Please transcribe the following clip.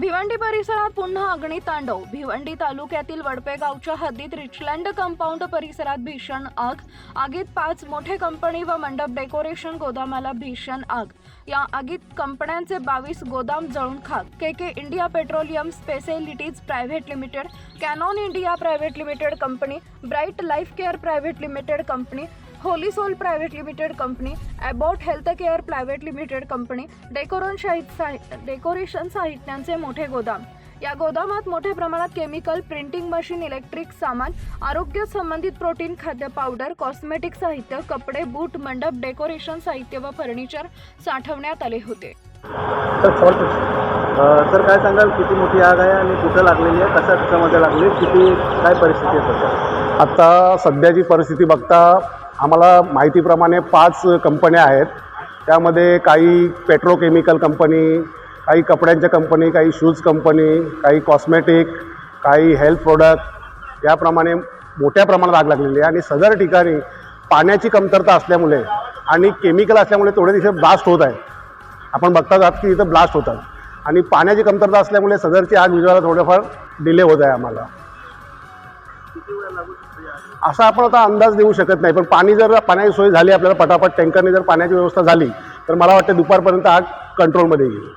भिवंडी परिसरात पुन्हा अग्नितांडव भिवंडी तालुक्यातील वडपे गावच्या हद्दीत रिचलँड कंपाऊंड परिसरात भीषण आग. आगीत पाच मोठे कंपनी व मंडप डेकोरेशन गोदामाला भीषण आग. या आगीत कंपन्यांचे बावीस गोदाम जळून खाक. K K India petroleum specialities private limited Canon India private limited company bright life care private limited company holy soul private limited company Abbott health care private limited company decoration साहित्य साहि- डेकोरेशन साहित्यांचे मोठे गोदाम. या गोदामात मोठ्या प्रमाणात chemical printing machine electric सामान आरोग्य संबंधित प्रोटीन खाद्य पावडर कॉस्मेटिक साहित्य कपडे बूट मंडप डेकोरेशन साहित्य व फर्निचर साठवण्यात आले होते. सर काय सांगाल? किती मोठी आग आहे आणि कुठं लागलेली आहे? कशा त्याच्यामध्ये लागली? किती काय परिस्थिती आहे सध्या? आत्ता सध्याची परिस्थिती बघता आम्हाला माहितीप्रमाणे पाच कंपन्या आहेत. त्यामध्ये काही पेट्रोकेमिकल कंपनी काही कपड्यांच्या कंपनी काही शूज कंपनी काही कॉस्मेटिक काही हेल्थ प्रोडक्ट याप्रमाणे मोठ्या प्रमाणात आग लागलेली आहे. आणि सदर ठिकाणी पाण्याची कमतरता असल्यामुळे आणि केमिकल असल्यामुळे थोडे तिथे ब्लास्ट होत आहे. आपण बघता जात की इथं ब्लास्ट होतात. आणि पाण्याची कमतरता असल्यामुळे सदरची आग विजवायला थोडंफार डिले होत आहे आम्हाला. असा आपण आता अंदाज देऊ शकत नाही पण पाणी जर पाण्याची सोय झाली आपल्याला पटापट टँकरने जर पाण्याची व्यवस्था झाली तर मला वाटतं दुपारपर्यंत आग कंट्रोलमध्ये येईल.